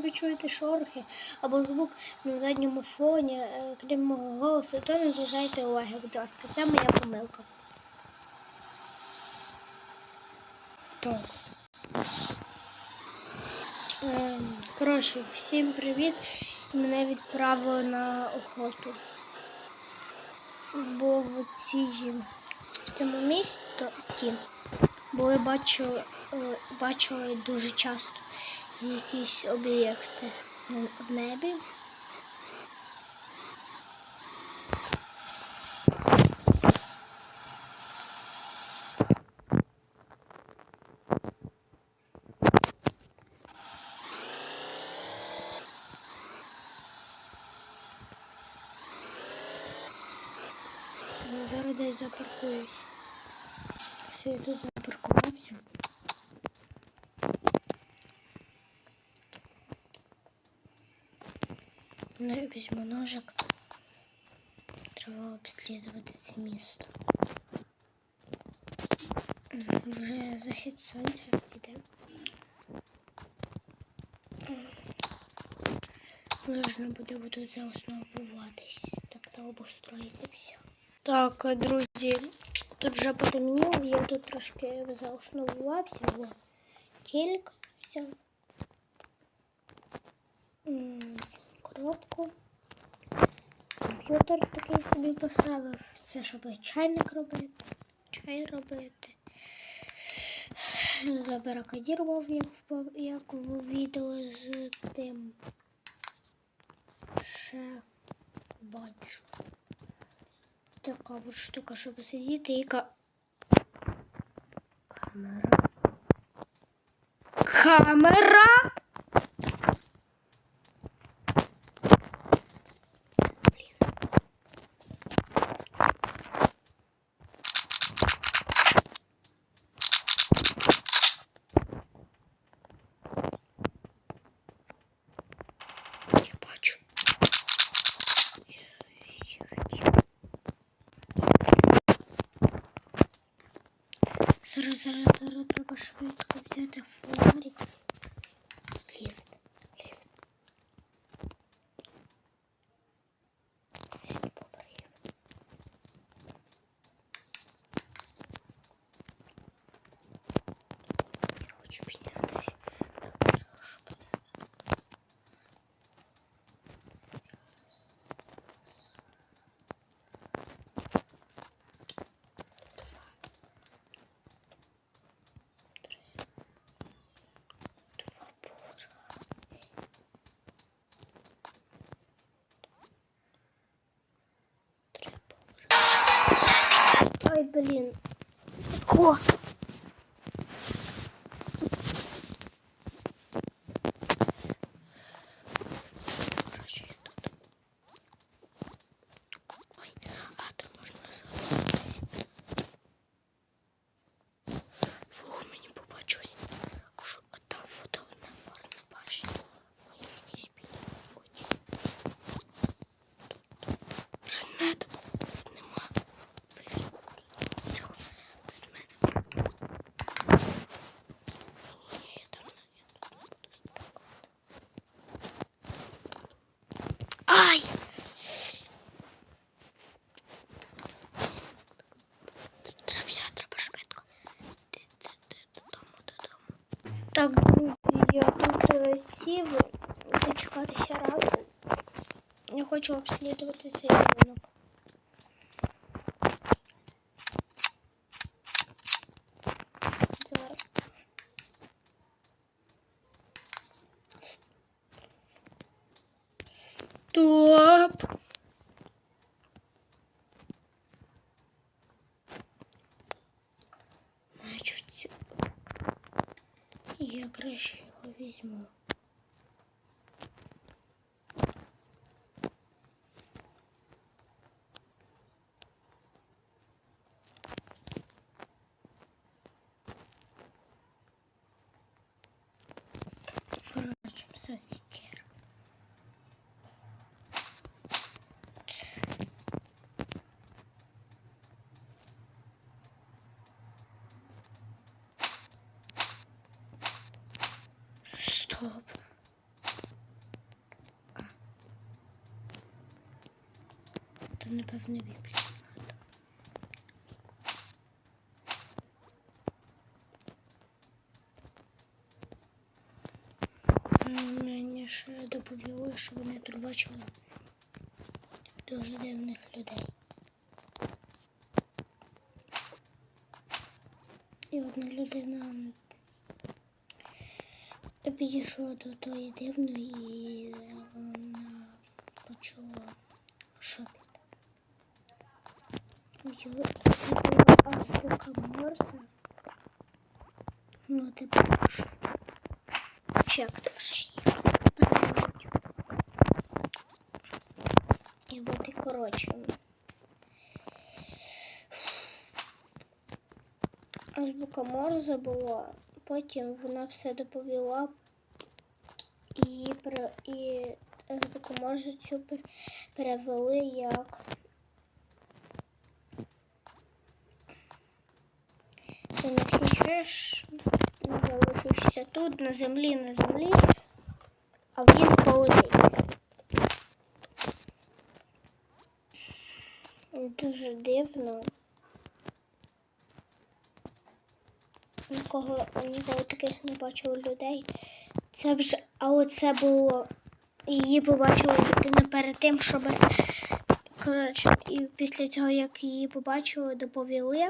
ви чуєте шорохи або звук на задньому фоні, е, крім мого голосу, то не зважайте уваги, будь ласка. Це моя помилка. Так. Ем, Коротше, всім привіт. Мене відправили на охоту. Бо в цій в цьому місті були бачили, е, дуже часто якісь об'єкти в небі. Зараз десь запаркуюсь. Все, я тут візьму ножик. Треба обслідувати це місто. М, Вже захід сонця йде. М. Можна буде тут заосновуватись, тобто обустроїти все. Так, друзі, тут вже потемніло, я тут трошки заосновувався, бо кілька взяв. Коробку. Комп'ютер такий собі поставив. Це щоб чайник робити, чай робити. Забаракадірував, як, в- відео з тим. Шеф бачу. Така от штука, щоб сидіти і ка... Камера. Камера! Блін. Я бачу. Зараз, зараз, зараз треба швидко блін. Ко? Короче, я тут. Ой, а тут можна зробити. Фух, мені побачусь. А що а там фото не можна бачити. Ой, якісь білі очі. Предмет нема. Вийшло. Цього предмета. Ні, я там не я тут не буду спробувати. Ай! Треба взяти, треба швидко. Ти, ти, ти, додому, додому. Так, друзі, я тут сів дочекатися ранку. Я хочу обслідувати цей ринок. Я краще його візьму. Коротше, все таке. Стоп. то напевно віпі. Мені ще доповіли, що вони тут бачили дуже дивних людей. І одна людина підійшла до тої дивної і вона почула шепіт. Його- азбука Морзе. Ну, ти бачиш. Чи як ти вже її. І от і коротше. Азбука Морзе була, потім вона все доповіла і, і азбуку Морзе цю пер- перевели як ти не втічеш, залишишся тут, на землі, на землі, а він полетить. Дуже дивно. Нікого, ніколи таких не бачила людей. Це вже, а оце було. Її побачила людина перед тим, щоб. Коротше, і після цього, як її побачили, доповіли.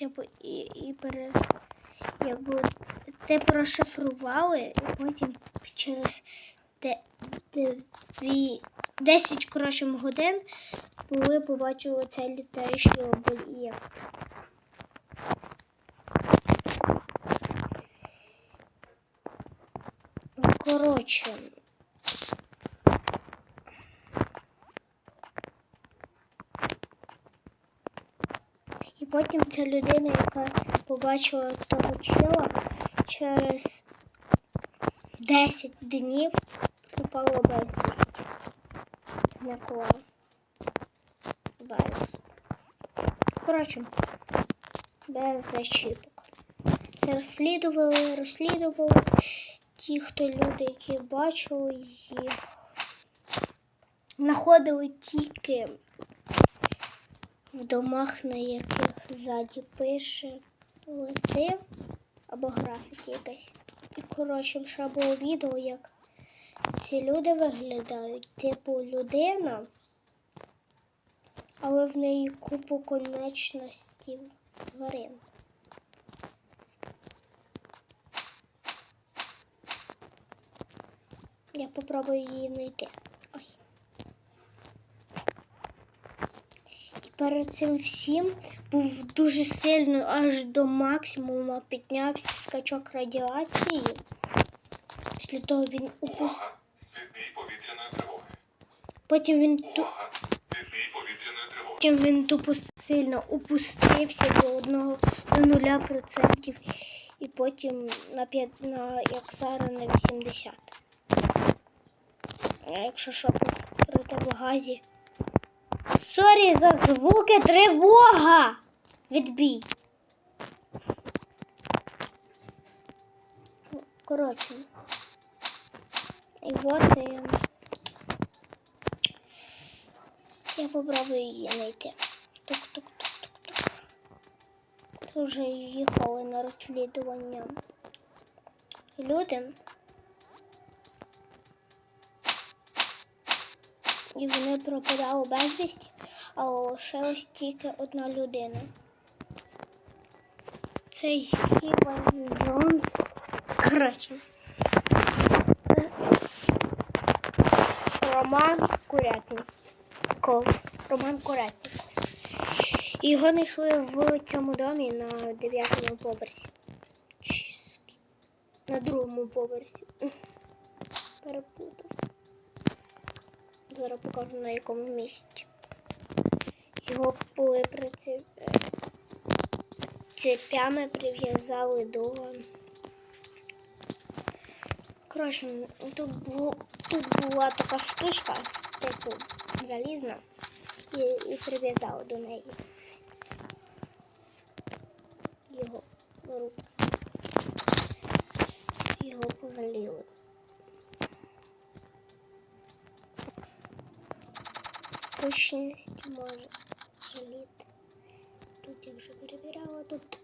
Типу, і, і пере, якби те прошифрували, і потім через те, дві, 10 коротше, годин були побачили цей літаючий об'єкт. Коротше. І потім ця людина, яка побачила того чела, через 10 днів пропала безвісті. Зникла. Без. Коротше, без зачіпок. Це розслідували, розслідували ті, хто люди, які бачили їх, знаходили тільки в домах, на яких ззаді пише лети або графіки якась. І коротше, ще було відео, як ці люди виглядають, типу людина, але в неї купу конечностей тварин. Я попробую її знайти. Ой. І перед цим всім був дуже сильно аж до максимуму піднявся скачок радіації. Після того він упустив. Потім він ту... Потім він тупо сильно упустився до одного до нуля процентів. І потім на 5, на, як зараз на 80. А якщо що проти в газі. Сорі за звуки тривога! Відбій. Коротше. І от я, я попробую її знайти. Тук-тук-тук-тук-тук. Тут вже їхали на розслідування. Люди. І вони пропадали безвісті, а лишилась тільки одна людина. Це Іван Джонс. Коротше. Роман Курятников. Роман Курятников. І його знайшли в цьому домі на 9 поверсі. На другому поверсі. Перепутав. Зараз покажу на якому місці. Його були приці... цепями прив'язали до. Коротше, тут, тут була така штучка, типу залізна, і, і прив'язали до неї. Його руки. Його повалили. Точність може. Тут я вже перевіряла, тут